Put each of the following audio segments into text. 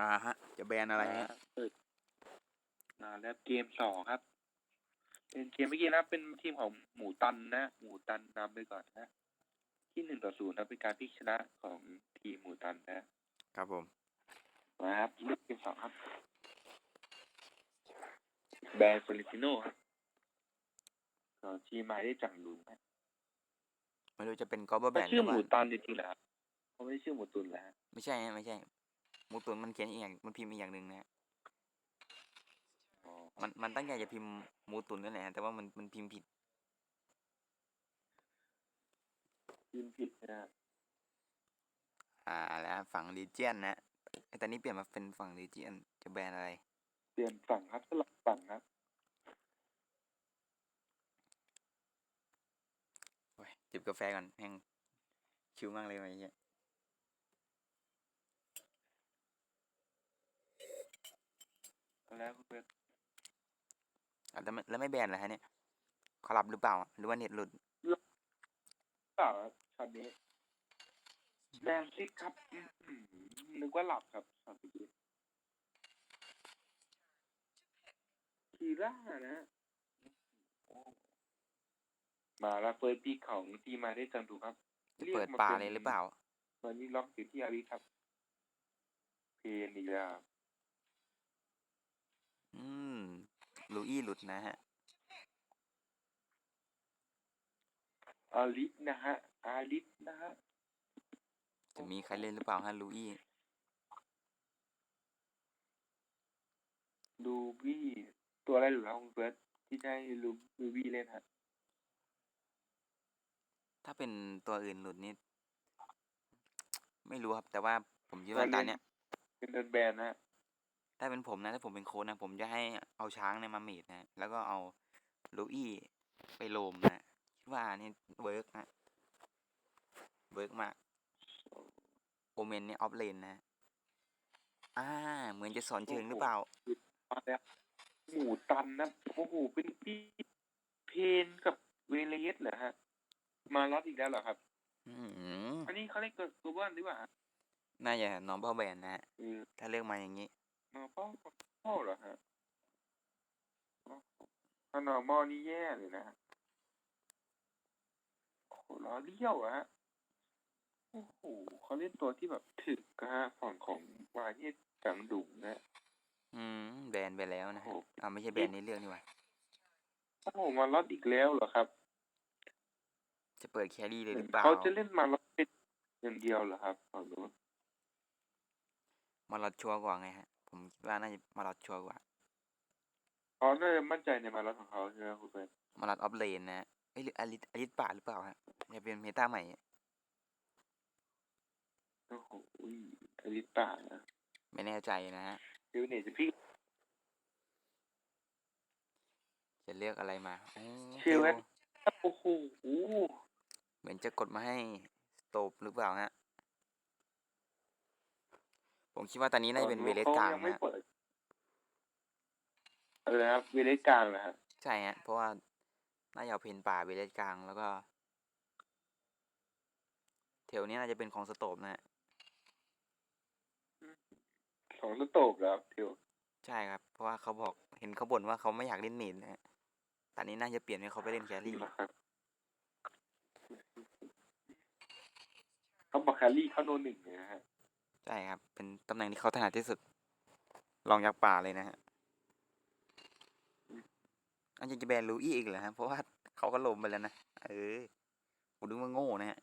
อ่าฮะ จะแบนอะไรฮะเปิดอ่าแล้วเกมสองครับ เป็นเกมเมื่อกี้นะเป็นทีมของหมูตันนะหมูตันนำไปก่อนนะที่หนึ่งต่อศูนย์นะเป็นการพลิกชนะของทีมหมูตันนะครับผมมาครับเลือกเกมสองครับ แบรนด์ฟลอเรนติโน่ครับก็ทีมมาได้จังหลุงนะไม่รู้จะเป็นกอล์ฟแบเขานชื่อหมูตันจริงๆเหรอครับเขาไม่ได้ชื่อหมูตุนแล้วไม่ใช่ฮะไม่ใช่ห มูตุนมันเขียนอีกอย่างมันพิมพ์อีกอย่างหนึ่งนะฮะอ๋อมันมันตั้งใจจะพิมพ์หมูตุนนั่นแหละฮะแต่ว่ามันมันพิมพ์ผิด พิมพ์ผิดนะอ่าแล้วฝั่งลีเจียนนะไอ้ตอนนี้เปลี่ยนมาเป็นฝั่งลีเจียนจะแบนอะไร เปลี่ยนฝั่งครับสลับฝั่งครับโอ้ยจิบกาแฟก่อนแห้งชิวมากเลยวันนี้ แล้วคุณเป็นอะแล้วไม่แล้วไม่แบนเหรอฮะเนี่ยเขารับหรือเปล่า หรือว่าเน็ตหลุด เปล่าครับช็อตนี้แดงซิกครับอื้อหือนึกว่าหลับครับช็อตเมื่อกี้คีร่านะ มาแล้วเฟิร์สปีของทีมมาได้จังดูครับจะเปิดป่าเลยหรือเปล่า ตอนนี้ล็อกอยู่ที่อาริครับ เพนอีกแล้วครับ อืม ลูอี้หลุดนะฮะ อาริสนะฮะ อาริสนะฮะ จะมีใครเล่นหรือเปล่าฮะลูอี้ลูบี้ตัวอะไรหรือครับคุณเฟิร์สที่ได้ลูลูบี้เล่นฮะ ถ้าเป็นตัวอื่นหลุดนี่ไม่รู้ครับ แต่ว่าผมคิดว่าตอนเนี้ย เป็นเดินแบนนะฮะ ถ้าเป็นผมนะถ้าผมเป็นโค้ชนะ ผมจะให้เอาช้างเนี่ยมาเมดนะแล้วก็เอาลูอี้ไปโลมนะคิดว่านี่เวิร์กนะเวิร์กมากโอเมนเนี่ยออฟเลนนะอ่า เหมือนจะสอนเชิงหรือเปล่ามาแล้วหมูตันนะโอ้โหเป็นพี่เพนกับเวเลสเหรอฮะ มาล็อตอีกแล้วเหรอครับอืมอันนี้เขาเรียกตัวตัวบ้านหรือเปล่าฮะน่าจะน้องพ่อแบนนะฮะเออถ้าเลือกมาอย่างนี้ มาพ่อพ่อเหรอฮะถ้านอร์มอนี่แย่เลยนะฮะโอ้โหล้อเลี้ยวอะฮะโอ้โหเขาเล่นตัวที่แบบถึกอะฮะฝั่งของวายเนี่ยจังดุงนะอืมแบนไปแล้วนะฮะโอ้อ่าไม่ใช่แบนในเรื่องนี่หว่าโอ้โหมาล็อตอีกแล้วเหรอครับ จะเปิดแครี่เลยหรือเปล่าเขาจะเล่นมาล็อตเป็นอย่างเดียวเหรอครับฝั่งนู้นมาลอดชัวร์กว่าไงฮะ ผมคิดว่าน่าจะมาลอดชัวร์กว่าเขาน่าจะมั่นใจในมาล็อตของเขาใช่ไหมคุณเป็นมาลอดออฟเลนนะฮะเอ้ยหรืออลิสอลิสป่าหรือเปล่าฮะจะเป็นเมตาใหม่อะโอ้โหอุ้ยอลิสป่านะไม่แน่ใจนะฮะเดี๋ยวเนี่ยจะพี่จะเลือกอะไรมาอ๋อเชื่อไหมเทลโอ้โหเหมือนจะกดมาให้สโตบหรือเปล่าฮะ ผมคิดว่าตอนนี้น่าจะเป็นเวเลสกลางขยังไม่นะฮะเปิดอะไรนะครับเวเลสกลางนะฮะใช่ฮะเพราะว่าน่าจะเอาเพนป่าเวเลสกลางแล้วก็เทลนี้น่าจะเป็นของสโตบนะฮะสองสโตบแล้วเทียวใช่ครับ เพราะว่าเขาบอกเห็นเขาบ่นว่าเขาไม่อยากเล่นเมดนะฮะตอนนี้น่าจะเปลี่ยนให้เขาไปเล่นแครี่นะครับเขาบอกแคลรี่เขาโนหนึ่งเลยนะฮะ ใช่ครับ เป็นตำแหน่งที่เขาถนัดที่สุด ลองยักษ์ป่าเลยนะฮะอันจะจะแบนลูอี้อีกเหรอฮะเพราะว่าเขาก็ลมไปแล้วนะ เออผมนึกว่าโง่นะฮะ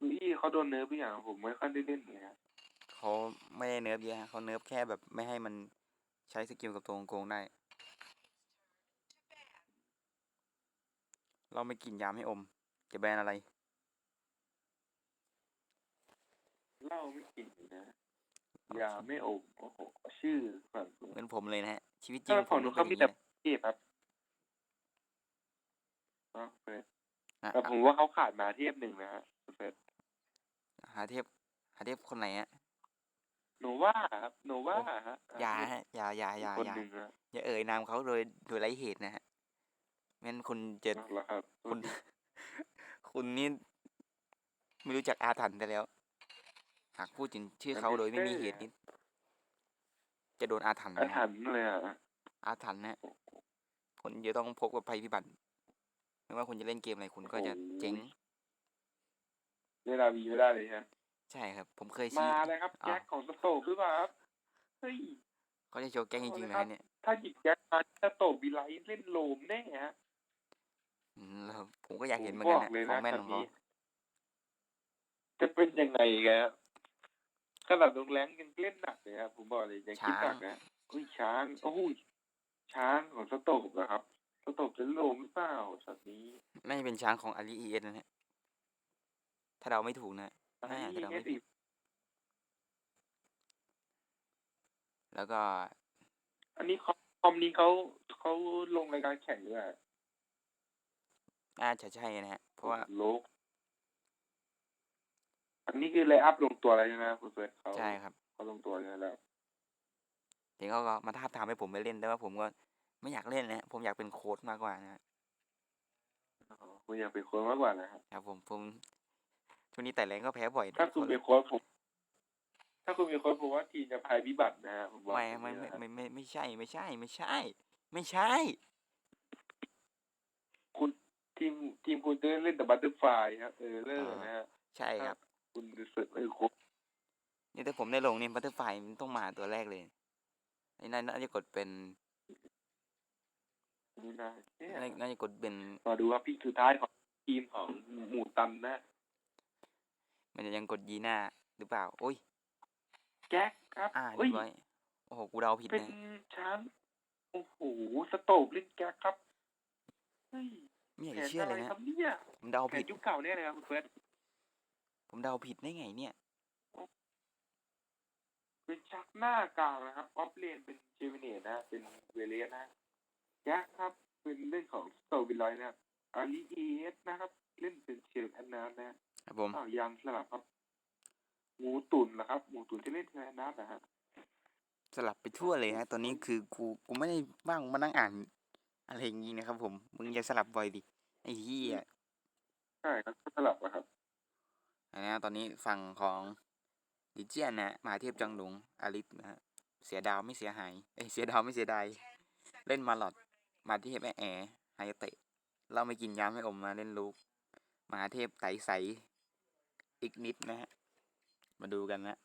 ลุยเขาโดนเนิร์ฟไปอย่างผมไม่ค่อยได้เล่นเลยฮะเขาไม่ได้เนิร์ฟเยอะฮะเขาเนิร์ฟแค่แบบไม่ให้มันใช้สกิลกับตัวโกงๆได้ เราไม่กินยาไม่อม จะแบนอะไร เหล้าไม่กินนะยาไม่อมโอ้โหชื่อฝั่งนู้นเหมือนผมเลยนะฮะ ชีวิตจริถ้างผฝั่มงนู้ก็นเป็นเขาอมีย่างแต่นี้นะเทพครับอ๋อเฟสอะแต่ผมว่าเขาขาดมาเทพหนึ่งนะฮะเฟสหาเทพหาเทพคนไหนฮะโนว่าครับโนว่าฮะอย่าฮะอย่าอย่าอย่าคนอย่าหนึ่งนะอย่าเอ่ยนามเขาโดยโดยไร้เหตุนะฮะไม่งั้นคุณจะเอาละครับคุณ คุณนี่ไม่รู้จักอาถรรพ์ไปแล้ว หากพูดถึงชื่อเขาโดยไม่มีเหตุนี้จะโดนอาถรรพ์อานะถรรพ์เลยอะอาถรรพ์นะคุณจะต้องพบกับภัยพิบัติไม่ว่าคุณจะเล่นเกมอะไรคุณก็จะเจ๊งเวลาวีไม่ได้เลยฮะใช่ครับ ผมเคยชี้ มาเลยครับอะแจ็คของสโตกหรือเปล่าครับเฮ้ย เขาจะโชว์แกล้งจริงๆเอานะเลยครับเนี่ย ถ้าหยิบแจ็คมาสโตกบีไลท์เล่นโลมแน่ฮะอืมแล้วผมก็อยากเห็นเหมือนบกัอนกนะเลยขอนะงแม่นคัขนองเขานี้จะเป็นยังไงแก ขนาดลงแรงยังเล่นหนักเลยครับผมบอกเลยยังคิดหนักนะอุ้ยช้างโอ้ยช้างของสโตกเหรอครับสโตกจะโลมหรือเปล่าสัตว์นี้น่าจะเป็นช้างของอาลีเอสนะฮะถ้าเราไม่ถูกนะอันอ่านี้แต่เราเอไม่สผิอีดแล้วก็ อันนี้คอมคอมนี้เขาเขาลงรายการแข่งด้วยน่าจะใช่นะฮะเพราะว่าโลก อันนี้คือเลยอัพลงตัวแล้วใช่ไหมคุณเฟิร์สเขาใช่ครับเขาลงตัวแล้วเดี๋ยวเขาก็มาท้าบทามให้ผมไปเล่นแต่ว่าผมก็ไม่อยากเล่นนะฮะผมอยากเป็นโค้ชมากกว่านะฮะอ๋อคุณอยากเป็นโค้ชมากกว่านะครับครับผมผมช่วงนี้แต่แรงก็แพ้บ่อย ถ้าคุณเป็นโค้ชผมถ้าคุณเป็นโค้ชผมว่าทีมจะภัยพิบัตินะฮะผมบอกไม่อย่างไม่นี้ไม่นะไม่ไม่ไม่ใช่ ไม่ใช่ ไม่ใช่ ไม่ใช่ คุณทีมทีมคุณจะเล่นแต่บัตเตอร์ฟลายครับเออเลิกนะฮะใช่ครับ คุณรู้สึกไม่โค้ชนี่ถ้าผมได้ลงเนี่ยบัตเตอร์ไฟมันต้องมาตัวแรกเลยไอ้นั่นน่าจะกดเป็นนี่นะเนี่ยน่าน่าจะกดเป็นมาดูว่าพี่สุดท้ายของทีมของหมู่ตันนะ มันจะยังกดยีหน้าหรือเปล่า โอ้ย แจ็คครับอ่าเฮ้เรียยบร้อยโอ้โห กูเดาผิดเป็นนะช้างโอ้โห สโตกเล่นแจ็คครับเฮ้ยไม่อยากแผจะนเชื่ออะเลไรยคนะรับเนี่ยผมเดาแผผินดยุคเก่าเนี่ยนะครับคุณเฟิร์ส ผมเดาผิดได้ไงเนี่ยเป็นชักหน้ากลางนะครับ ออฟเลนเป็นเจมิเนตนะ เป็นเวเลสนะแจ็คครับ เป็นเล่นของสโตวิลลอยนะครับอาลีเอสนะครับ เล่นเป็นเชลแอนนานะครับผมอ้าวยังสลับครับหมูตุนนะครับหมูตุนจะเล่นแทนนัดนะฮะสลับไปทั่วเลยฮะ ตอนนี้คือกูกูไม่ได้ว่างมานั่งอ่านอะไรอย่างงี้นะครับผม มึงอย่าสลับบ่อยดิไอ้เหี้ยใช่ครับก็สลับอะครับอั นนี้ตอนนี้ฝั่งของดิเจียนนะฮะมหาเทพจังหลงอาริสนะฮะเสียดาวไม่เสียหายเอ้เสียดาวไม่เสียดายเล่นมาหลอดมาเทพแอแอไฮเตะ เราไม่กินยำให้อมมาเล่นลูกมหาเทพไตใสอีกนิดนะฮะมาดูกันนะ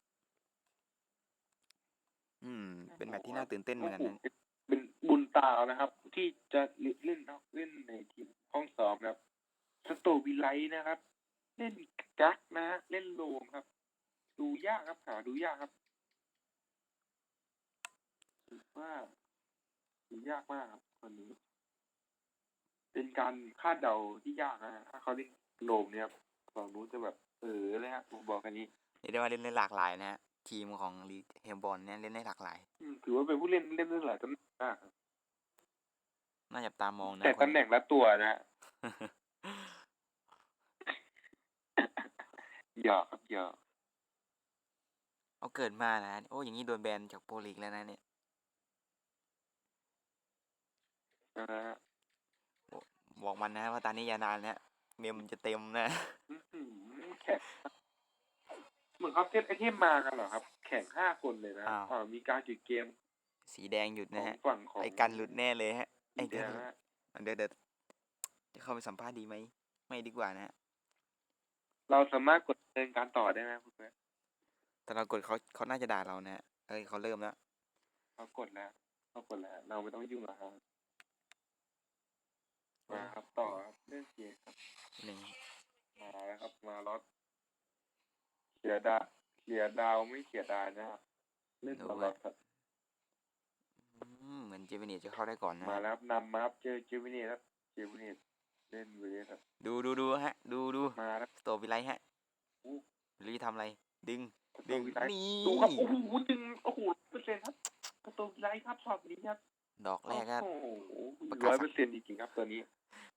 อืม เป็นแมตช์ที่น่าตื่นเต้นเหมือนกันนะเป็นบุญตานะครับ ที่จะเล่นเล่นในทีมห้องซ้อมนะครับสโตวิไลท์นะครับ เล่น กักนะฮะเล่นโลมครับ ดูยากครับหาดูยากครับถือว่าดูยากมากครับคนนี้ เป็นการคาดเดาที่ยากนะฮะถ้าเขาเล่นโลมเนี่ยครับฝั่งนู้นจะแบบ เออเลยฮะผมบอกแค่นี้เรียกได้ว่าเล่นได้หลากหลายนะฮะทีมของลีเฮลบอลเนี่ยเล่นได้หลากหลายอืมถือว่าเป็นผู้เล่นเล่นได้หลายตำแหน่งมากครับน่าจับตามองนะแต่คนตำแหน่งละตัวนะ ฮะหยอกครับหยอกเอาเกิดมานะ โอ้อย่างนี้โดนแบนจากโปรลีกแล้วนะเนี่ยนะฮะบอกมันนะว่าตอนนี้อยานานแล้วเมมมันจะเต็มนะ อื้อหือแข่งเหมือนเขาเซตไอเทมมากันเหรอครับ แข่งห้าคนเลยนะอ้าวอ๋อมีการจุดเกมสีแดงหยุดขนะองฮะ ฝั่งของไอ้กันหลุดแน่เลยฮะ ไอ้สีกัแดนงนะฮะเดี๋ยวเดี๋ยวจะเข้าไปสัมภาษณ์ดีไหม ไม่ดีกว่านะฮะ เราสามารถกด เดินการต่อได้ไหมคุณแม่แต่เรากดเขาเขาน่าจะด่าเรานะฮะเอ้ยเขาเริ่มแล้วเรากดแล้วเรากดแล้ว เราไม่ต้องยุ่งหรอกครับมาครับต่อครับเรื่องเกมครับหนึ่งมาแล้วครับมาล็อตเขียดาเขียดาวไม่เขียดายนะครับเล่นมาล็อตครับอืมเหมือนเจมินีจะเข้าได้ก่อนนะ มาฮะแล้วครับนำมาครับเจอเจวินีครับเจวินีเล่นเวทครับดูดูดูฮะ ดูดูมาแล้วสโตวิไลฮะอู้ รีทำอะไร ดึงประดึตูงวิไลนี่ ดูครับโอ้โหดึงโอ้โหเปอร์เซ็นต์ครับประตูวิไลครับช็อตนี้ครับดอกแรกก็โอ้โหประการ้ศอยเปอร์เซ็นต์จริงๆครับตัวนี้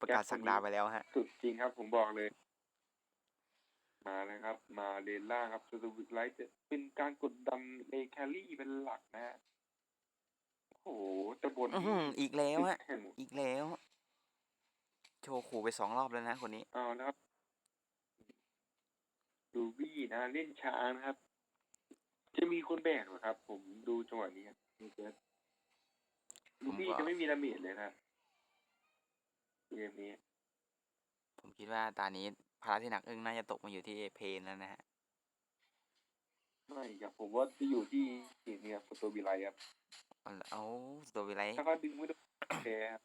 ประกาศสักดาไปแล้วฮะ สุดจริงครับผมบอกเลย มาเลยครับ มาเลนล่างครับประตูวิไลจะเป็นการกดดันในแครี่เป็นหลักนะฮะโอ้โหจะบนอื้อหืออีกแล้วฮะแข่งอีกแล้ว โชว์ขู่ไปสองรอบแล้วนะคนนี้ เอานะครับ ดูบี้นะเล่นช้านะครับ จะมีคนแบกเหรอครับ ผมดูจังหวะนี้ครับคุณเฟิร์สลูกพี่ผมก็จะไม่มีดาเมจเลยนะเกมนี้ ผมคิดว่าตอนนี้ภาระที่หนักอึ้งน่าจะตกมาอยู่ที่เพนแล้วนะฮะไม่ครับผมว่าจะอยู่ที่ทีมนี้ครับสโตบิไลครับเอาเอาสโตวิไลท์ถ้าเขาดึงไม่โดนแพ้ครับ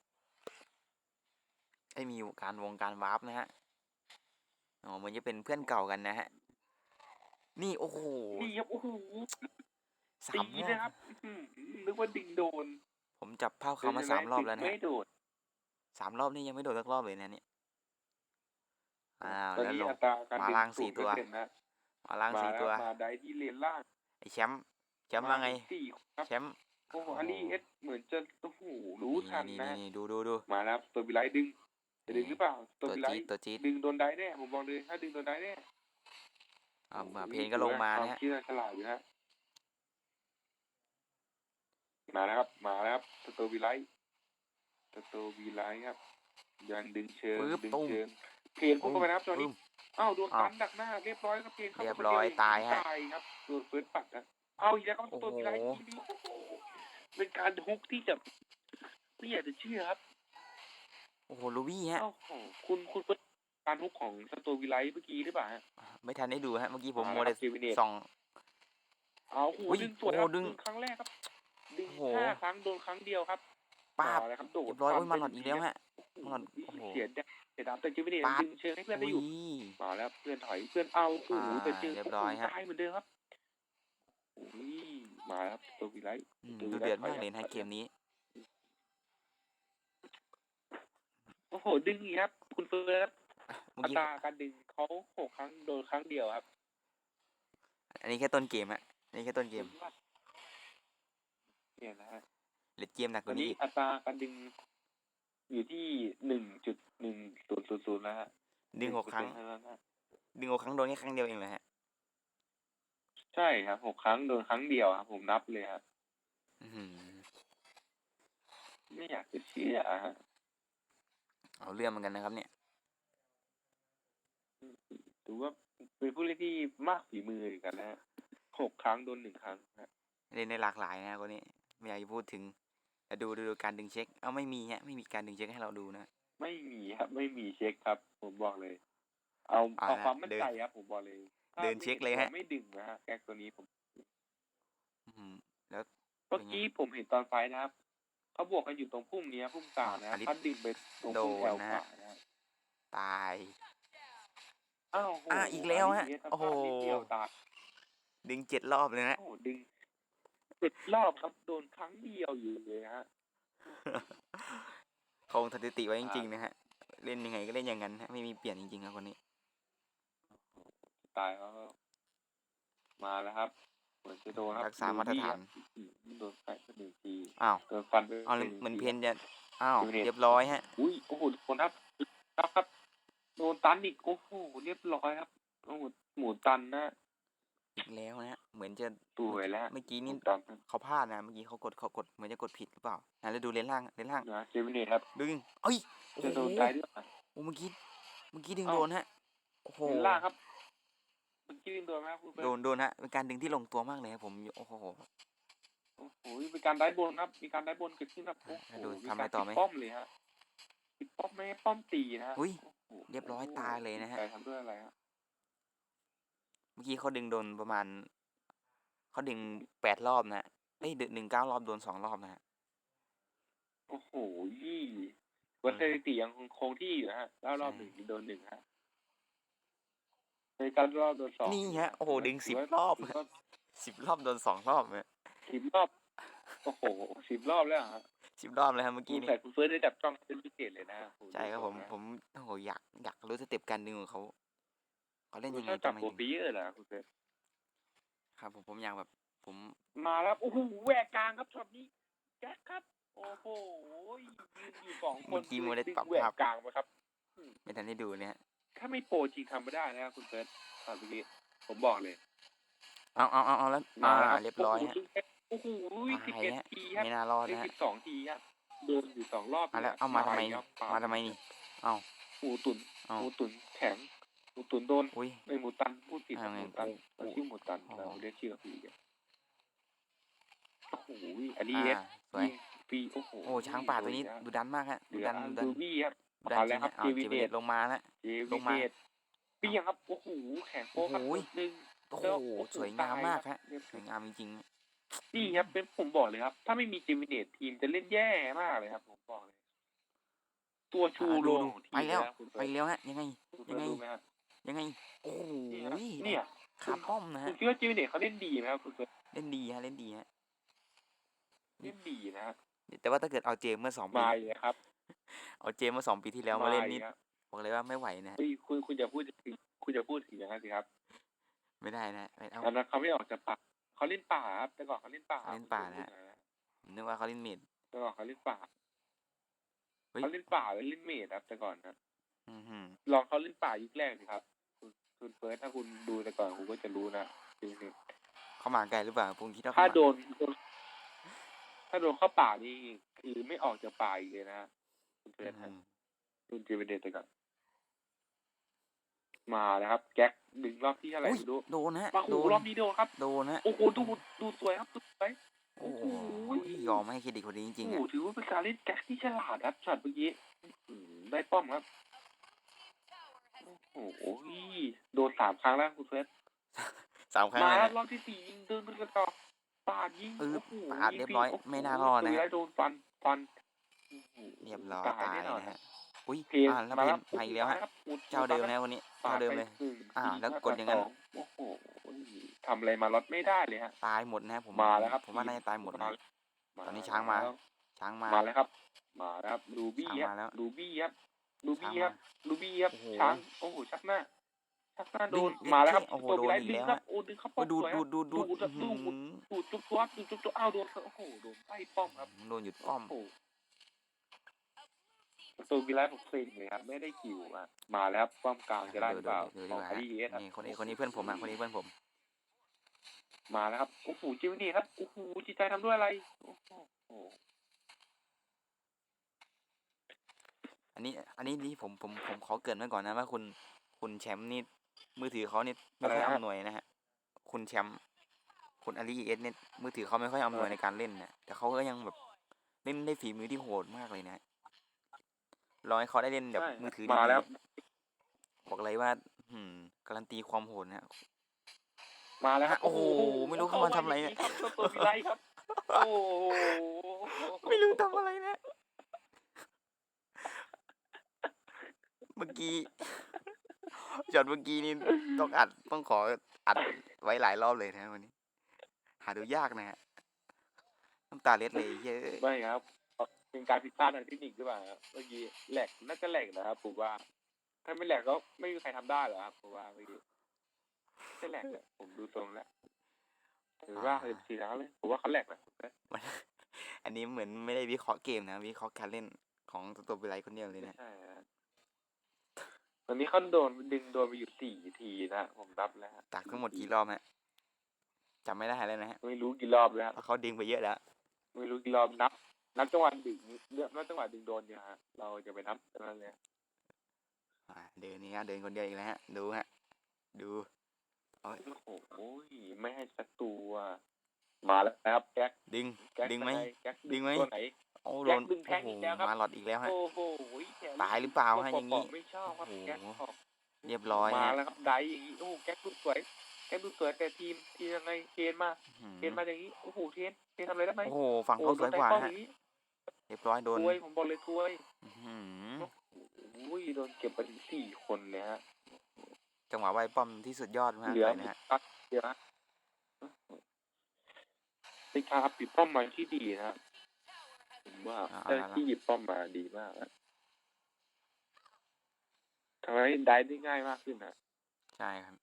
ไอ้ยมีการวงการวาร์ปนะฮะ อ๋อเหมือนจะเป็นเพื่อนเก่ากันนะฮะ นี่โอ้โหนี่ครับโอ้โหสาตีมรอนะครับบอื้อหือนึกว่าดึงโดนผมจับภาพเขามาสามรอบแล้วนะไม่ฮะโดนสามรอบนี่ยังไม่โดนสักรอบเลยนะเนี่ยอ้าวตอนแล้วนี้ลง อัตราการมาดึงล่างสี่ศูนย์ตัว เปอร์เซ็นต์นะมาล่างมาสี่แล้วตัวมาได้ที่เลนล่างไอ้แชมป์แชมป์ว่าไง สี่ครับ แชมป์โอ้โหโอ้โหอันนี้เอสเหมือนจะโอ้โหรู้ทันนี่นะ นี่นี่ดูดูดูมาแล้วตัวบิไลท์ดึง จะดึงหรือเปล่าตัวตัวบิไลจี๊ดท์ตัวจี๊ดดึงโดนได้แน่ผมบอกเลยถ้าดึงโดนได้แน่อ่ามาเพนก็ลงมาควนะฮะคิดฉลาดอยู่ฮะมาแล้วครับ มาแล้วครับสโตบิไลท์สโตบิไลท์ครับ ยังดึงเชิงปึ๊บดึงตุ้มเชิงเพนพุ่งเข้าไปนะครับตอนนี้ปึ้มอ้าวโดนอ้าวตันดักหน้าเรียบร้อยครับเพนเข้าเรียบไปร้อยคนเดีวตายฮะตายครับโดนเฟิร์สปัดนะเอาอีกแล้วครับสโตบิไลท์โอ้โหทีนี้โอ้โหเป็นการฮุกที่จะไม่อยากจะเชื่อครับ โอ้โหลูบี้ฮะโอ้โหคุณคุณเฟิร์สการฮุกของสโตบิไลท์เมื่อกี้หรือเปล่าฮะ ไม่ทันได้ดูฮะ เมื่อกี้ผมมาโมแล้วเดครับ Terminator ส่อง เอาโอ้โหอุ๊ยดึงสวยครับโอ้โหดึดึงงครั้งแรกครับ ดึงโอ้โห ห้าครั้งโดนครั้งเดียวครับป้าบต่อเลยครับโดดเรียบร้อยโอ้ยตมาหลอดอีกแล้วฮะโอ้โหมาหลอดโอ้โห เสียดายเสียดายแต่จิมิเนปาด ดึงเชิงให้เพื่อนได้อยู่ อุ้ยมาแล้วเพื่อนถอยเพื่อนเอาโอ้โหอ่าแต่เจอเรียบร้อยฮะ ตายเหมือนเดิมครับโอ้ยมาแล้วครับตัววิไลท์ อืมดูดูได้เดือดถอยมากเลยนะถอยเกมนี้ โอ้โหดึงอีกครับ คุณเฟิร์สเมื่ออักี้ตราการดึงเขาหกครั้งโดนครั้งเดียวครับอันนี้แค่ต้นเกมฮะอันนี้แค่ต้นเกมเนี่ยนะฮะเล็ดเกมหนักกตอนว่านี้นี้อีกอัตราการดึง อยู่ที่หนึ่งจุดหนึ่งศูนย์ศูนย์ศูนย์แล้วฮะดึงหกครั้ง1%เท่านั้นฮะดึงหกครั้งโดนแค่ครั้งเดียวเองเลยฮะใช่ครับหกครั้งโดนครั้งเดียวครับผมนับเลยครับ อื้อหือไม่อยากจะเชื่อฮะ เอาเรื่องเหมือนกันนะครับ เนี่ยถือว่าเป็นผู้เล่นที่มากฝีมือเหมือนกันนะฮะหกครั้งโดนหนึ่งครั้งฮะเล่นได้หลากหลายนะคนนี้ไม่อยากจะพูดถึงแต่ดูดูดูการดึงเช็ค เอาไม่มีฮะไม่มีการดึงเช็คให้เราดูนะ ไม่มีครับ ไม่มีเช็คครับ ผมบอกเลย เอาเอาเอาละความมั่นเดินใจครับ ผมบอกเลยถ้าเดินเช็คเลยฮะไม่ดึงนะฮะแก๊กตัวนี้ผม อื้อหือแล้วเมื่อกี้ผมเห็นตอนไฟท์นะครับ เขาบวกกันอยู่ตรงพุ่มนี้พุ่มกลางนะอันนี้เขาดึงไปตรงพุ่มโดแถนวนะขฮะวานะฮะตายอ้าวโหอะอีกแล้วฮะนนี้โอ้โหสภาพนิดเดียวตายดึงเจ็ดรอบเลยนะโอ้โหดึงเจ็ดรอบครับโดนครั้งเดียวอยู่เลยฮะคงสถิติไว้จริงๆนะฮะ เล่นยังไงก็เล่นอย่างนั้นฮะไม่มีเปลี่ยนจริงๆครับคนนี้ ตายแล้วมาแล้วครับ เหมือนจะโดนครับรักษามาตรฐานอืมโดนแปะไปหนึ่งทีอ้าวโดนฟันไปเอาหนึ่งเหมือนทีเพนจะอ้าวดูดิเรียบร้อยฮะอุ้ยโอ้โหโดนครับครับครับ โดนตันอีกโอ้โหเรียบร้อยครับโอ้โหหมูตันนะอีกแล้วนะฮะเหมือนจะสวยแล้วเมื่อกี้หมูนี่ตันนะเขาพลาดนะเมื่อกี้เขากดเขากดเหมือนจะกดผิดหรือเปล่านะแล้วดูเลนล่างเลนล่างนะเจมิเนตครับดึงเอ้ยโอ้จะโหโดนได้ด้วยโอ้เมื่อกี้เมื่อกี้ดึงเอ้าโดนฮะโอ้โหเห็นล่างครับ เมื่อกี้ดึงโดนไหมครับคุณเฟิร์โดสนโดนฮะเป็นการดึงที่ลงตัวมากเลยครับผมโอ้โห โอ้โหมีการได้บนครับ มีการได้บนเกิดขึ้นครับโอ้โหดูมีทำอะไรต่อไหม การปิดป้อมเลยฮะปิดป้อมไม่ให้ป้อมตีนะฮะอุ้ย โอ้โหเรียบร้อยตายเลยนะฮะ ใครทำด้วยอะไรฮะเมื่อกี้เขาดึงโดนประมาณเขาดึงแปดรอบนะฮะเอ้ยดึงหนึ่งเก้ารอบโดนสองรอบนะฮะ โอ้โหยี่วัดสถิติยังคงที่อยู่นะฮะแล้วรอบหนึ่งโดนหนึ่งฮะ ในการรอบโดนสองนี่ฮะโอ้โหดึงสิบถืรอบถืว่าสิบรอบโดนสองรอบฮะสิบรอบโอ้โหสิบรอบแล้วเหรอฮะสิบรอบเลยครับเมื่อคุกี้ณนี่แต่คุณเฟิร์สได้จับจ้องเป็นพิเศษเลยนะโอ้โหใช่ครับผมดูทงนะผมโอ้โหอยากอยากรู้สเต็ปการดึงของเขาเขาเล่นคุณยังไงชอบจับทำไมโปรถึงปีเยอร์เหรอคุณเฟิร์สครับผมผมอยากแบบ ผมมาแล้วโอ้โหแหวกกลางครับช็อตนี้แจ็คครับ โอ้โหยืนอยู่สองคนเมื่อกี้ไม่ได้ปรับแหวภาพกกลางมาครับ ไม่ทันได้ดูเนี่ยฮะ ถ้าไม่โปรจริงทำไม่ได้นะครับคุณเฟิร์สตอนนี้ผมบอกเลยเอาเอาเอาเอาแล้วอ่าแล้วคเรียบร้อยฮะ โอ้โหสิบตายเอ็ดฮะทีครับไม่น่ารอดได้นะฮะ สิบสองทีครับโดนอยู่สองรอบมาแล้วนี่ยเอามาทำไมครับมาทำไมนี่เอาหมูตุนเอาหมูตุนแข็งหมูตุนโดนอุ้ย ไม่หมูตันพูดผิดเอาไงหมูตันกูมันชื่อหมูตันอ๋อ เราเรียกชื่อผิดโอ้โหอันนี้อ่าสวย ฟรีโอ้โหโอ้ช้างป่าตัวนี้สยะดูดันมากฮะเหดูลือดันดูดันดูบี้ครับ ดูดันเอาจแล้ริวงครับฮะอ้าว JVD เจเวเดลงมาแล้วเจลวีงมาเดปี้ยังครับโอ้โหแข่งโป๊ครับโอ้โหหนึ่งโอ้โหแล้วสวยงามมากฮะเรียบสร้วอยยงามจริงนี่ครับเป็นผมบอกเลยครับ ถ้าไม่มีเจมิเนตทีมจะเล่นแย่มากเลยครับผมบอกเลย ตัวๆชูอ่าโรดูงดูของทีไปมแล้วนะคุณไปแล้วฮะ ยังไงเฟิร์สยังไงรู้ไหมครับยังไง โอ้โหเนี่ยขาป้อมนะคุฮะณคิดว่าเจมิเนตเขาเล่นดีไหมครับคุณเฟิร์สเล่นดีฮะเล่นดีฮะเล่นดีนะฮะแต่ว่าถ้าเกิดเอาเจมส์เมื่อสองปี มาอีกแล้วครับเอาเจมส์เมื่อสองปีที่แล้วมาเล่นนี่อีกครับบอกเลยว่าไม่ไหวนะฮะเฮ้ยคุณคุณจะพูดถึงคุณจะพูดถึงอย่างนั้นสิครับไม่ได้นะไม่เอาตอนนั้นเขาไม่ออกจากป่าเขาเล่นป่าครับแต่ก่อนเขาเล่นป่าเขาเล่นป่านะฮะผมนึกว่าเขาเล่นเมดแต่ก่อนเขาเล่นป่าเฮ้ยเขาเล่นป่าแล้วเล่นเมดครับแต่ก่อนนะอื้อหือลองเขาเล่นป่ายุคแรกสิครับ คุณคุณเฟิร์สถ้าคุณดูแต่ก่อนคุณก็จะรู้นะจริงๆเขามาไกลหรือเปล่าผมคิดว่าถ้าเขามาโดนโดน ถ้าโดนเข้าป่านี่คือไม่ออกจากป่าอีกเลยนะคุณ เฟิอื้ร์อสหือคุณเจเวเดตไปก่อนมาแล้วครับ แก๊กดึงรอบที่เท่าไหร่อุ้ยไม่รู้โดนฮะมาโดหูนรอบนี้โดนครับ โดนฮะโอ้โหดูดูสวยครับดูสวยโอ้โหโอ้โหยอมให้เครดิตคนนี้จริงๆโอ้อะโหถือว่าเป็นการเล่นแก๊กที่ฉลาดครับช็อตเมื่อกี้อืมได้ป้อมครับ โอ้โหโดนสามครั้งแล้วคุณเฟิร์สสามครั้งมาเลยแล้วนะรอบที่สี่ยิงเดินกันต่อปาดยิงปึ๊บโอ้โหปาดเรียบร้อยโโหไม่น่ารอดนะสุท้ายโดนฟันฟันโอ้โห เรียบร้อยตายตายแน่นอนนะฮะอุ้ยเพลงอ่าแล้วมาเพลแล้วงไปอีกแล้วฮะครับหมุดเจ้าเดิมนะคนนี้ปาเจ้าดเดิมไปเลยหนึ่งอ่าสี่แล้วห้กดอย่างนั้นสโอ้โหทำอะไรมาลดไม่ได้เลยฮะตายหมดนะฮะผมมาแล้วครับผมว่าน่าจะตายหมดนะมาตอนนี้ช้างมาแล้วช้างมามาแล้วครับ มาแล้วครับลูบี้ช้างคมารับแล้วลูบี้ครับลูช้างบี้คมารับลูบี้ครับโอ้โหช้างโอ้โหชักหน้าชักหน้าโดนดึงมาแล้วครับโอ้โหตัวโดนไลอีกดึงแล้วครับฮะโอ้ดึงเข้าป้โอ้อมดูสวยคดูรับดูดูดูแบบดูอื้อหือดูจุ๊บจุ๊บดูจุ๊บจุ๊บอ้าวโดนโอ้โหโดนไล่ป้อมครับโดนหยุดป้อม โอ้โหตัวกีฬาผมเซ็งเลยครับไม่ได้คิวอะมาแล้วครับป้อมกลางจะได้หรือเปล่าดูขดีองกว่าคารีเอสครับนี่คนนี้คนนี้เพื่อนผมอะคนนี้เพื่อนผม มาแล้วครับโอ้โหจิวนี่ครับโอ้โหจิตใจทำด้วยอะไรโอ้โหโอ้โหอันนี้ อันนี้ที่ผมผมผมขอเกรินไว้ก่อนนะว่าคุณคุณแชมป์นี่มือถือเขานี่ไม่ค่อยอำนวยนะฮะคุณแชมป์คุณอารีเอสเนี่ยมือถือเขาไม่ค่อยอำนวยในการเล่นนะแต่เขาก็ยังแบบเล่นได้ฝีมือที่โหดมากเลยนะฮะ รอให้เขาได้เล่นแบบใช่มือถือมาดีๆแล้วบอกเลยว่า อืมการันตีความโหดนะมาแล้วครับโอ้โหไม่รู้เขามาทำอะไรเนี่ยเข้ามาอย่างนี้ครับตัววิไลครับโอ้โหไม่รู้ทำอะไรนะเมื่อกี้จอดเมื่อกี้นี่ต้องอัดต้องขออัดไว้หลายรอบเลยนะวันนี้ หาดูยากนะฮะน้ำตาเล็ดเลยเยอะไม่ครับ เป็นการผิดพลาดทางเทคนิคหรือเปล่าครับเมื่อกี้แหลกน่าจะแหลกนะครับผมว่า ถ้าไม่แหลกก็ไม่มีใครทำได้หรอกครับผมว่าเมื่อกี้ไม่แหลกเลยผมดูตรงแล้วถือว่าสิบสี่ครั้งเลยผมว่าเขาแหลกนะมันอันนี้เหมือนไม่ได้วิเคราะห์เกมนะวิเคราะห์การเล่นของตัวเปไลคนเดียวเลยนะใช่ฮะวันนี้เขาโดนดึงโดนไปอยู่สี่ทีนะผมนับแล้วฮะตักทั้งหมดกี่รอบฮะจำไม่ได้แล้วนะฮะไม่รู้กี่รอบแล้วเพราะเขาดึงไปเยอะแล้วไม่รู้กี่รอบนับ นับจังหวะดึงเลือกนับจังหวะดึงโดนเนี่ยฮะ เราจะไปนับกันนั่นเลยอ่าเดินนี่ฮะเดินคนเดียวอีกแล้วฮะ ดูฮะ ดูโอ้โหไม่ให้สักตัวมาแล้วนะครับแก๊กดึงแก๊กดึงไหมแก๊กดึงไหมตัวไหนโอ้แจ็โดคนดึงแทโอ้งโหอีกแล้วครับมาหลอดอีกแล้วฮะโอ้โหแขนตายหรือเปล่าฮะปอย่างนี้ปไม่ชอบครับโอ้โหแก๊กออกเรียบร้อยมาฮะแล้วครับได้อย่างนี้โอ้โหแก๊กดูสวยแก๊กดูสวยแต่ทีมทีมยังไงเคนมาอื้อเคนหือมาอย่างนี้โอ้โหเคนเคนทำอะไรได้ไหมโอ้โหฝั่งเขาสวยกว่าโอ้โหโดนไล่เป้ฮะอย่งนี้ เรียบร้อยโดนทวยผมบอกเลยทวยอื้อหือโอ้ยโดนเก็บไปถึงสี่คนเลยฮะ จังหวะไวป้อมที่สุดยอดมากเหลือเลยนะฮะตัดเดียวนะเป็นการเอาปิดป้อมมาที่ดีนะฮะผมว่าเจ้าหน้าที่หยิบป้อมมาดีมากนะทำให้ได้ได้ง่ายมากขึ้นนะใช่ครับ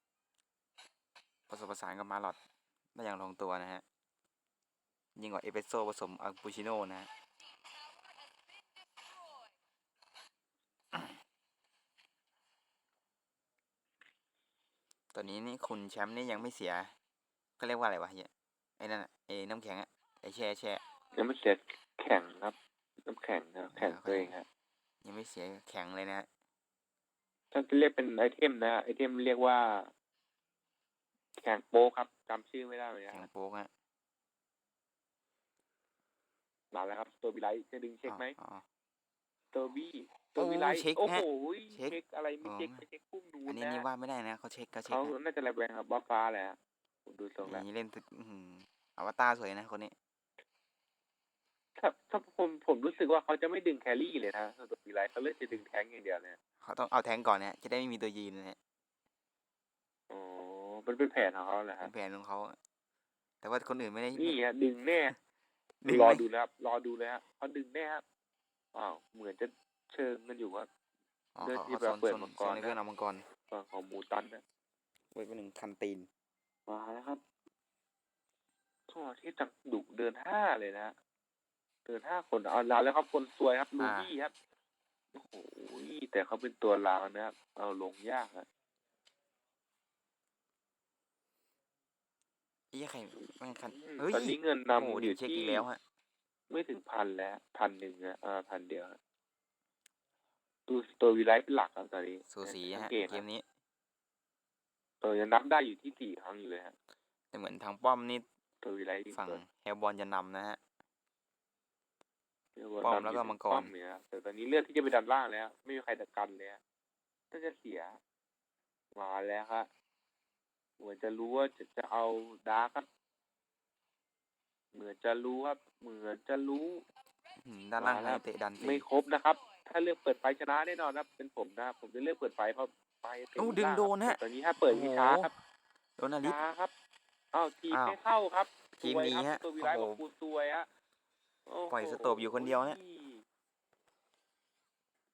ผสมผสานกับมาหลอดได้อย่างลงตัวนะฮะยิ่งกว่าเอสเปรสโซ่ผสมอาปูชิโน่นะฮะ ตอนนี้นี่คุณแชมป์นี่ยังไม่เสียก็เรียกว่าอะไรวะเฮียไอ้นั่นอะไอ้น้ำแข็งอะไอ้แช่แช่ยังไม่เสียแข่งครับน้ำแข็งนะแข่งตัวเองฮะยังไม่เสียแข็งเลยนะฮะถ้าจะเรียกเป็นไอเทมนะไอเทมเรียกว่า แข่งโป๊กครับจำชื่อไม่ได้เลยแข็งนะโป๊กฮะมาแล้วครับ ตัวบีไลท์จะดึงเช็คไหม อ๋อตัวบี้ตัวบีไลท์โอ้เช็คโอ้ฮะโหเช็คเช็คอะไรไม่อ๋อเช็คไปเช็คพุ่มนูอันนนี้นะนี่ว่าไม่ได้นะเขาเช็คก็เช็คเขานะน่าจะแลบแรงครับบ้าฟ้าแหละผมดูทรงอแล้วย่างนี้เล่นถึงอื้อหืออวตารสวยนะคนนี้ถ้าถ้าผมผมรู้สึกว่าเขาจะไม่ดึงแครี่เลยนะตัวบีไลท์เขาเลือกจะดึงแทงค์อย่างเดียวเลยเขาต้องเอาแทงก่อนนะจะได้ไม่มีตัวยืนนะฮะอ๋อมันเป็นแผนของเขาแหละเป็ฮะนแผนของเขาอะแต่ว่าคนอื่นไม่ได้นี่ฮะดึงแน่ดึงรอไหมดูนะครับรอดูเลยฮะเขาดึงแน่ครับ อ้าวเหมือนจะเชิงกันอยู่ว่าอ๋อเดินเขาที่เขาแบบโซนเปิดโซนมังกโซรนในเพื่อนนะเอามังกรฝั่งของหมูตันนะไว้เป็นหนึ่งคันตีนมาแล้วครับทั่วที่จักดุเดินห้าเลยนะเดินห้าคนเอาลาแล้วครับคนสวยครับลูบี้ครับโอ้โหแต่เขาเป็นตัวลาวนะครับเอาลงยากอะไอ้ยใครแม่งคันอืมเฮ้ยตอนนี้เงินโอ้โหนำอเดี๋ยยู่วเช็คที่อีกแล้วฮะ ไม่ถึงพันแล้วพันหนึ่งอะอ่าพันเดียวฮะดูตัววีไลท์เป็นหลักครับตอนนี้สูสีสังฮะเกตเกมนี้ตัวยังนับได้อยู่ที่สี่ครั้งอยู่เลยฮะแต่เหมือนทางป้อมนี่ตัววีไลท์ฝั่งตัวแฮลบอลจะนำนะฮะเรียกว่าป้อมนำแล้วก็ยู่มังกรป้อมเนี่ยครับแต่ตอนนี้เลือกที่จะไปดันล่างแล้ว ไม่มีใครดักกันเลยฮะน่าจะเสีย มาแล้วครับเหมือนจะรู้ว่าจะจะเอาดาร์กครับ เหมือนจะรู้ครับ เหมือนจะรู้ อืมด้านล่างมาแล้ให้วเตะดันตีไม่ครบนะครับ ถ้าเลือกเปิดไฟชนะแน่นอนครับ เป็นผมนะครับผมจะเลือกเปิดไฟเพราะไฟเต็มโอ้ดึงล่าโดนฮะแต่ตอนนี้ถ้าเปิดมีช้าครับโดนอาริส ช้าครับอ้าวทีมอ้าวไม่เข้าครับทีมซวยนี้ครับฮะตัววีไลท์โอ้บโหอกกูซวยฮะโโหปล่อยสโตปอยู่คนเดียวนะ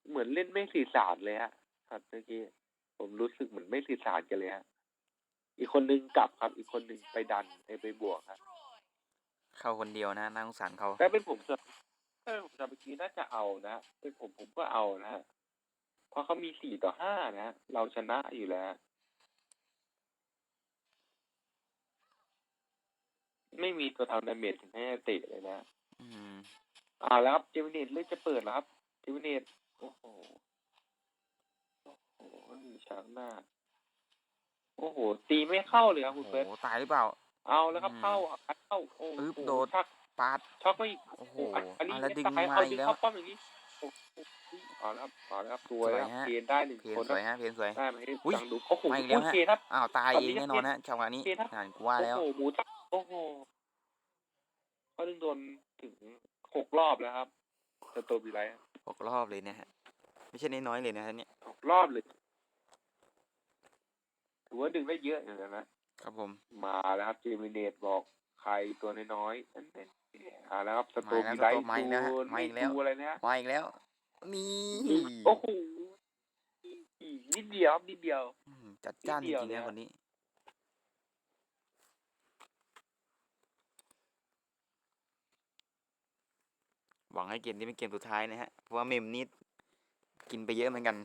เหมือนเล่นไม่สื่อสารเลยฮะครับเมื่อกี้ผมรู้สึกเหมือนไม่สื่อสารกันเลยฮะอีกคนนึงกลับครับ อีกคนนึงไปดันไปไปบวกครับ เข้าคนเดียวนะน่าสงสารเขาถ้าเป็นผมจะถ้าเป็นผมจะเมื่อกี้น่าจะเอานะเป็นผมผมก็เอานะฮะเพราะเขามีสี่ต่อห้านะ เราชนะอยู่แล้ว ไม่มีตัวทำดาเมจถึงให้เตะเลยนะ อืมอ่าแล้วครับเจมิเนตเลือกจะเปิดแล้วครับเจมิเนตโอ้โหโอ้โหช้างหน้า โอ้โห ตีไม่เข้าเลยครับโอ้คุณโหเฟิร์สตายหรือเปล่า เอาแล้วครับอืมเข้าอะเข้าโอ้โหอึ๊บโดดชักปาดช็อกไปอีกโอ้โหอันอันนี้อะแล้วดึงตายมาเอาอีดึกงแล้วเข้าป้อมอย่างนี้โอ้โหเอาแล้วครับเอาแล้วครับตัวแล้วสวยฮะเกณฑ์ได้หนึ่งเพลนคนสวยนะฮะเพลนสวยได้ไหมให้อุ๊ยฟังดูโอ้โหมาอีกแล้วโอฮะเคครับอ้าวตายตอนเอนี้งแน่นอนฮะจังหวะนี้เพลนครับอ่านกูว่าแล้วโอ้โหหมูตับโอ้โหเขาดึงโดนถึงหกรอบแล้วครับสโตบีไลท์หกรอบเลยนะฮะไม่ใช่น้อยๆเลยนะฮะเนี่ยหกรอบเลยถือว่าดึงได้เยอะอยู่แล้วนะ ครับผม มาแล้วครับเจมิเนตบอกใครตัวน้อยๆนั่นเองอ่าแล้วครับสโตมาบีแล้วไลสโตท์มาอีกแล้วฮะดูมาอีกแล้วดูอะไรนะฮะมาอีกแล้ว นี่โอ้โหอีกนิดเดียวครับนิดเดียวอืมจัดจ้านจนิดเดียวริงๆเนี่นะยคนนี้หวังให้เกมนี้เป็นเกมสุดท้ายนะฮะ เพราะว่าเมมนี้กินไปเยอะเหมือนกัน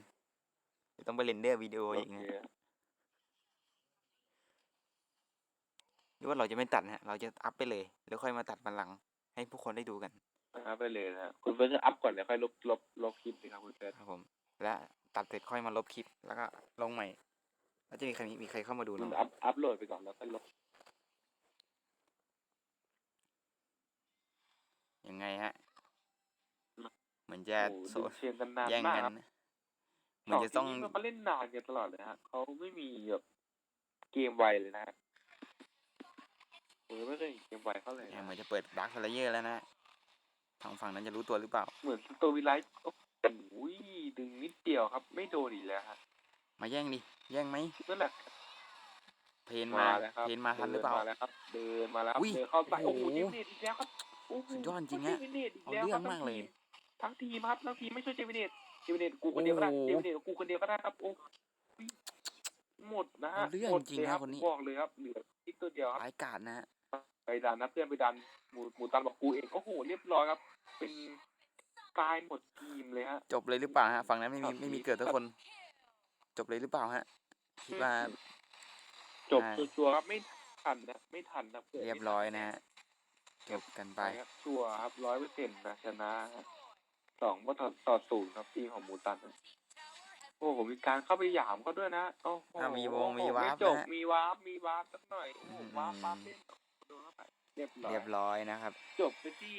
เดี๋ยวต้องไปเรนเดอร์วิดีโออีกนะ โอ ฮะ เค ห รือว่าเราจะไม่ตัดนะฮะ เราจะอัพไปเลย แล้วค่อยมาตัดมันหลัง ให้ผู้คนได้ดูกันนะครับไปเลยนะฮะคุณเฟิร์สก็อัพก่อนแล้วค่อยลบลบลบคลิปสิครับคุณเฟิร์สครับผม และตัดเสร็จค่อยมาลบคลิป แล้วก็ลงใหม่ แล้วจะมีใครมีมีใครเข้ามาดูคุเนาะณอัพอัพโหลดไปก่อนแล้วค่อยลบ ยังไงฮะ เหมือนจะโอ้โหโซดูเชียงกันนานแย่งมากกันครับนะเหมือนจะต้องสทีมนี้เขาเล่นนานกันตลอดเลยฮะเขาไม่มีแบบเกมไวเลยนะ ฮะผมไม่เคยเห็นเกมไวเขาเลยเนี่ยนะเหมือนจะเปิดดาร์คเลเยอร์แล้วนะทางฝั่งนั้นจะรู้ตัวหรือเปล่า เหมือนสโตวิไลท์โอ้โหดึงนิดเดียวครับ ไม่โดนอีกแล้วฮะมาแย่งดิแย่งไหมนั่นแหละเพนมาแล้วครับเพนมาทันหรือเปล่าดิมาแล้วครับเดินมาแล้วครับอุ้ยเดินเข้าไปโอ้โอ้โหโหเจมิเนตอีกแล้วครับโอ้โหสุดยอดจริงฮะเจมิเนตอีกเอาแล้วเรื่คอรังบมากเลยทั้งทีมครับทั้งทีมไม่ช่วยเจมิเนตเจมิเนตกูคนเดียวก็ได้โอ้โหเจมิเนตกูคนเดียวก็ได้ครับโอ้โหหมดนะฮะเอาเรื่องหมดจริงเลยนะครับคนนี้บอกเลยครับเหลือที่ตัวเดียวครับร้ายกาจนะฮะ ไปดันนะเพื่อนไปดันหมูหมูตันบอกกูเองโอ้โหเรียบร้อยครับ เป็นตายหมดทีมเลยฮะ จบเลยหรือเปล่าฮะฝั่งนั้นไม่มีครับไม่มีเกิดทุกคน จบเลยหรือเปล่าฮะคิดว่าจบอ่าชัวร์ๆครับไม่ทันนะไม่ทันนะพื่นเรียบร้อยนะฮะจบกันไปไปครับชัวร์ครับร้อยเปอร์เซ็นต์นะชนะสองต่อต่อศูนย์ครับทีมของหมูตันนะโอ้โหมีการเข้าไปหยามเขาด้วยนะโอ้โหอ่ามีวงมีโอ้โหวาร์ปไจบนะฮะมีวาร์ปมีวาร์ปสักหน่อยโอ้โหอืมวาร์ปปั๊บเล่นโดน เข้าไปเรียบร้อยเรียบร้อยนะครับ จบไปที่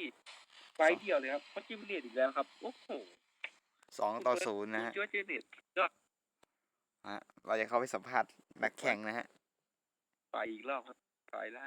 ไฟล์เดียวเลยครับเพราะจิมเนียอีกแล้วครับโอ้โหสองต่อศูนย์นะฮะคิดว่าจิมเนียยอดฮะเราจะเข้าไปสัมภาษณ์นักแข่งนะฮะไปอีกรอบครับไปแล้ว